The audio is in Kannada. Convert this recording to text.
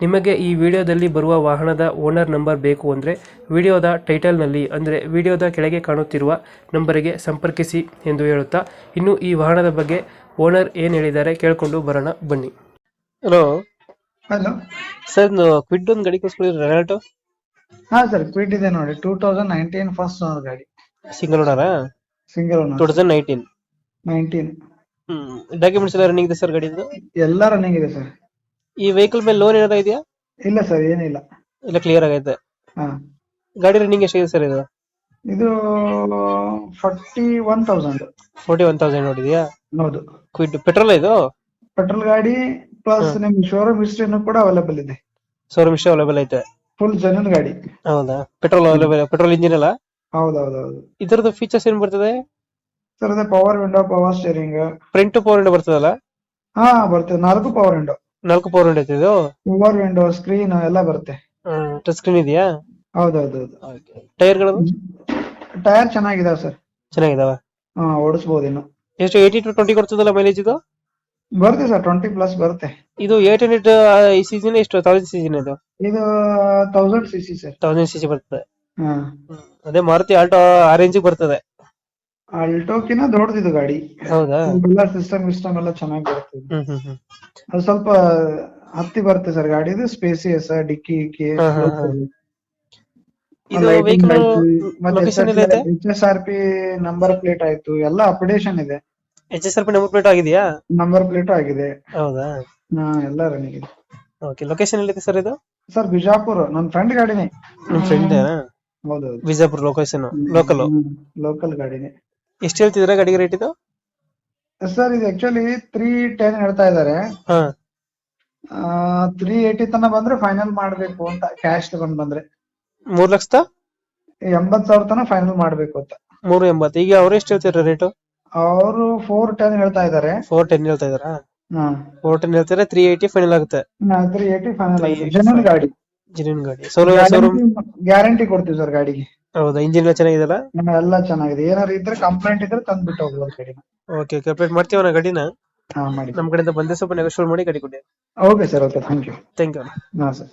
ನಿಮಗೆ ಈ ವಿಡಿಯೋದಲ್ಲಿ ಬರುವ ವಾಹನದ ಓನರ್ ನಂಬರ್ ಬೇಕು ಅಂದರೆ ವಿಡಿಯೋದ ಟೈಟಲ್ನಲ್ಲಿ ಅಂದರೆ ವಿಡಿಯೋದ ಕೆಳಗೆ ಕಾಣುತ್ತಿರುವ ನಂಬರಿಗೆ ಸಂಪರ್ಕಿಸಿ ಎಂದು ಹೇಳುತ್ತಾ ಇನ್ನು ಈ ವಾಹನದ ಬಗ್ಗೆ ಓನರ್ ಏನು ಹೇಳಿದ್ದಾರೆ ಕೇಳಿಕೊಂಡು ಬರೋಣ ಬನ್ನಿ. ಹಲೋ ಹಲೋ ಸರ್ ಕ್ವಿಡ್ ಒಂದು ಗಾಡಿ ಕಳಿಸ್ಕೊಡಿದ್ರೆ ರೆನಾಲ್ಟೋ ಹಾ ಸರ್ ಕ್ವಿಡ್ ಇದೆ ನೋಡಿ two thousand nineteen first owner ಗಾಡಿ. Single ಓನರಾ single two owner thousand nineteen nineteen hmm documents ಎಲ್ಲ ರನ್ನಿಂಗ್ ಇದೆ ಸರ್ ಗಾಡಿದು? ಎಲ್ಲ ರನ್ನಿಂಗ್ ಇದೆ ಸರ್ ಈ ವೆಹಿಕಲ್ ಮೇಲೆ ಲೋನ್ ಏನಾರ ಇದೆಯಾ? ಇಲ್ಲ ಸರ್ ಏನಿಲ್ಲ. ಇಲ್ಲ ಕ್ಲಿಯರ್ ಆಗೈತೆ. ಹಾ. ಗಾಡಿ ರನ್ನಿಂಗ್ ಎಷ್ಟಿದೆ ಸರ್ ಇದು? ಇದು forty one thousand forty one thousand ನೋಡಿದ್ಯಾ? ಹೌದು. ಕ್ವಿಡ್ ಪೆಟ್ರೋಲ್ ಇದು? ಪೆಟ್ರೋಲ್ ಗಾಡಿ ಪ್ಲಸ್ ನಿಮ್ ಶೋರೂಮ್ ಹಿಸ್ಟ್ರಿ ಕೂಡ ಅವೈಲೇಬಲ್ ಇದೆ. ಶೋರೂಮ್ ಇಷ್ಟ ಅವೈಲೇಬಲ್ ಐತೆ. ಫುಲ್ ಜನನ್ ಗಾಡಿ. ಹೌದಾ? ಪೆಟ್ರೋಲ್ ಅವೈಲೇಬಲ್ ಪೆಟ್ರೋಲ್ ಇಂಜಿನ್ ಅಲ್ಲ? ಹೌದು ಹೌದು ಇದರದ್ದು ಫೀಚರ್ಸ್ ಏನ್ ಬರ್ತದೆ? ಸರ್ ಅದೇ power window power steering front power window ಬರ್ತದಲ್ಲ? ಹಾ ಬರ್ತದೆ. ನಾಲ್ಕು ಪವರ್ ವಿಂಡೋ ನಾಲ್ಕು ಪವರ್ ವಿಂಡೋ ಐತೆ ಇದು? ಪವರ್ ವಿಂಡೋ ಸ್ಕ್ರೀನ್ ಎಲ್ಲ ಬರುತ್ತೆ. ಟಚ್ ಸ್ಕ್ರೀನ್ ಇದೆಯಾ? ಹೌದೌದೌದು. ಟೈರ್ಗಳು? ಟೈರ್ ಚೆನ್ನಾಗಿದಾವ ಸರ್. ಚೆನ್ನಾಗಿದಾವ? ಹಾ ಓಡಿಸಬಹುದು ಇನ್ನು. ಎಷ್ಟು ಏಯ್ಟಿ ಟು ಟ್ವೆಂಟಿ ಕೊಡ್ತದಲ್ಲ ಮೈಲೇಜ್ ಇದು? ಬರುತ್ತೆ ಸರ್ ಟ್ವೆಂಟಿ ಪ್ಲಸ್ ಬರುತ್ತೆ. ಇದು ಏಟ್ ಹಂಡ್ರೆಡ್ ಈ ಸೀಸನ್ ಎಷ್ಟು? ತೌಸಂಡ್ ಸೀಸನ್ ಇದು? ಇದು thousand C C sir. Thousand C C ಬರ್ತದೆ. ಹಾ. ಅದೇ ಮಾರುತಿ ಆಲ್ಟೋ ಆರೆಂಜ್ ಬರ್ತದೆ. ಅಲ್ಟೋಕಿನ ದೊಡ್ಡದಿದು ಗಾಡಿ. ಹೌದಾ? ಎಲ್ಲ ಸಿಸ್ಟಮ್ ಸಿಸ್ಟಮ್ ಎಲ್ಲ ಚೆನ್ನಾಗಿ ಇದು. ಹ್ಮ್ ಅದು ಸ್ವಲ್ಪ ಹತ್ತಿ ಬರುತ್ತೆ ಸರ್ ಗಾಡಿದು. ಸ್ಪೇಸಿಯಸ್ ಡಿಕ್ಕಿ ಕೆ. ಇದು H S R P number plate ಆಯ್ತು. ಎಲ್ಲ ಅಪ್ಡೇಷನ್ ಇದೆ. H S R P number plate ಆಗಿದೆಯಾ? ನಂಬರ್ ಪ್ಲೇಟ್ ಆಗಿದೆ. ಹೌದಾ? ಹಾ ಎಲ್ಲ ರನ್ನಿಂಗ್ ಇದೆ. ಓಕೆ ಲೊಕೇಶನ್ ಎಲ್ಲಿದೆ ಸರ್ ಇದು? ಸರ್ ಬಿಜಾಪುರ್. ನನ್ನ ಫ್ರೆಂಡ್ ಗಾಡಿನೇ. ನಿಮ್ ಫ್ರೆಂಡ್ ಹೌದು ಬಿಜಾಪುರ್ ಲೊಕೇಶನ್ ಲೋಕಲ್ ಲೋಕಲ್ ಗಾಡಿನೇ. ಎಷ್ಟು ಹೇಳ್ತಿದ್ರ ಗಾಡಿಗೆ ರೇಟ್ ಇದು? ಸರ್ ಇದು ಆಕ್ಚುಲಿ ತ್ರೀ ಟೆನ್ ಹೇಳ್ತಾ ಇದಾರೆ ಹಾ. ತ್ರೀ ಏಯ್ಟಿ ತನ ಬಂದ್ರೆ ಫೈನಲ್ ಮಾಡ್ಬೇಕು ಅಂತ ಕ್ಯಾಶ್ ತಗೊಂಡ್ ಬಂದ್ರೆ. ಮೂರ್ ಲಕ್ಷದ? ಎಂಬತ್ ಸಾವಿರ ತನ ಫೈನಲ್ ಮಾಡ್ಬೇಕು ಅಂತ. ಮೂರು ಎಂಬತ್ತು. ಈಗ ಅವ್ರು ಎಷ್ಟು ಹೇಳ್ತಿದ್ರ ರೇಟು ಅವರು ಫೋರ್ ಟೆನ್ ಹೇಳ್ತಾ ಇದ್ದಾರೆ. ಫೋರ್ ಟೆನ್ ಹೇಳ್ತಾ ಇದಾರಾ ಫೋರ್ ಟೆನ್ ಹೇಳ್ತಾರೆ ತ್ರೀ ಏಯ್ಟಿ ಫೈನಲ್ ಆಗುತ್ತೆ. ತ್ರೀ ಏಯ್ಟಿ ಫೈನಲ್ 380 ಜನರಲ್ ಗಾಡಿ. ಜಿನಿನ್ ಗಾಡಿ. ಶೋರೂಮ್ ಗ್ಯಾರಂಟಿ ಕೊಡ್ತೀವಿ ಸರ್ ಗಾಡಿಗೆ. ಹೌದಾ? ಇಂಜಿನ್ ಎಲ್ಲ ಚೆನ್ನಾಗಿದೆಲ್ಲ ನಮ್ಮ ಎಲ್ಲ ಚೆನ್ನಾಗಿದೆ. ಏನಾದ್ರು ಇದ್ರೆ ಕಂಪ್ಲೇಂಟ್ ಇದ್ರೆ ತಂದ್ಬಿಟ್ಟು ಹೋಗ್ಬೋದು ಗಾಡಿನ ಓಕೆ ಓಕೆ ಅಪ್ಡೇಟ್ ಮಾಡ್ತೀವಿ ಗಾಡಿನ? ಹಾ ಮಾಡಿ. ನಮ್ ಕಡೆಯಿಂದ ಬಂದೆ ಸ್ವಲ್ಪ ನೆಗೋಶಿಯೇಟ್ ಮಾಡಿ ಗಾಡಿ ಕೊಡಿ. Okay sir okay thank you thank you ಹಾ ಸರ್